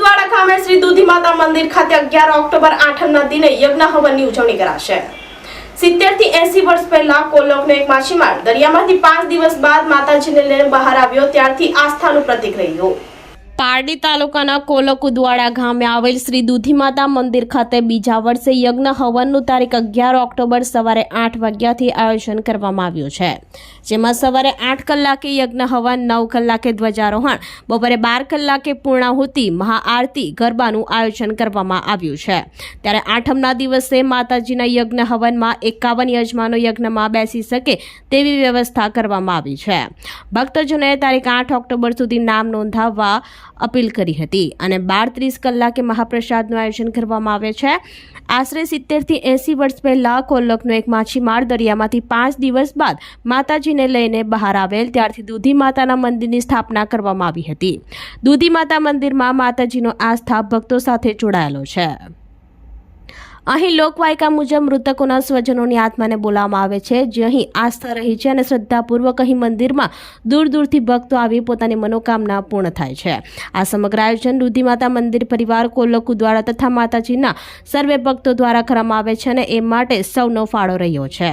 કુદવાડા ગામે શ્રી દૂધી માતા મંદિર ખાતે અગિયાર ઓક્ટોબર આઠમના દિને યજ્ઞ હવનની ઉજવણી કરાશે. સિત્તેરથી એસી વર્ષ પહેલા કોલોકનો એક માછીમાર દરિયામાંથી પાંચ દિવસ બાદ માતાજીને લઈને બહાર આવ્યો, ત્યારથી આસ્થાનું પ્રતીક રહ્યું. પારડી તાલુકાના કોલકુદવાડા ગામે આવેલ શ્રી દુધીમાતા મંદિર ખાતે બીજા વર્ષે યજ્ઞ હવનનું તારીખ અગિયાર ઓક્ટોબર સવારે આઠ વાગ્યાથી આયોજન કરવામાં આવ્યું છે. જેમાં સવારે આઠ કલાકે યજ્ઞ હવન, નવ કલાકે ધ્વજારોહણ, બપોરે બાર કલાકે પૂર્ણાહુતિ, મહાઆરતી, ગરબાનું આયોજન કરવામાં આવ્યું છે. ત્યારે આઠમના દિવસે માતાજીના યજ્ઞ હવનમાં એકાવન યજમાનો યજ્ઞમાં બેસી શકે તેવી વ્યવસ્થા કરવામાં આવી છે. ભક્તજનોએ તારીખ આઠ ઓક્ટોબર સુધી નામ નોંધાવવા અપીલ કરી હતી અને બાર ત્રીસ કલાકે મહાપ્રસાદનું આયોજન કરવામાં આવે છે. આશરે સિત્તેરથી એંસી વર્ષ પહેલા કોલ્લકનો એક માછીમાર દરિયામાંથી પાંચ દિવસ બાદ માતાજીને લઈને બહાર આવેલ, ત્યારથી દૂધી માતાના મંદિરની સ્થાપના કરવામાં આવી હતી. દૂધી માતા મંદિરમાં માતાજીનો આસ્થા ભક્તો સાથે જોડાયેલો છે. અહીં લોકવાયકા મુજબ મૃતકોના સ્વજનોની આત્માને બોલાવવામાં આવે છે. જે અહીં આસ્થા રહી છે અને શ્રદ્ધાપૂર્વક અહીં મંદિરમાં દૂર દૂરથી ભક્તો આવી પોતાની મનોકામના પૂર્ણ થાય છે. આ સમગ્ર આયોજન રૂધિમાતા મંદિર પરિવાર કોલકુ દ્વારા તથા માતાજીના સર્વે ભક્તો દ્વારા કરવામાં આવે છે અને એ માટે સૌનો ફાળો રહ્યો છે.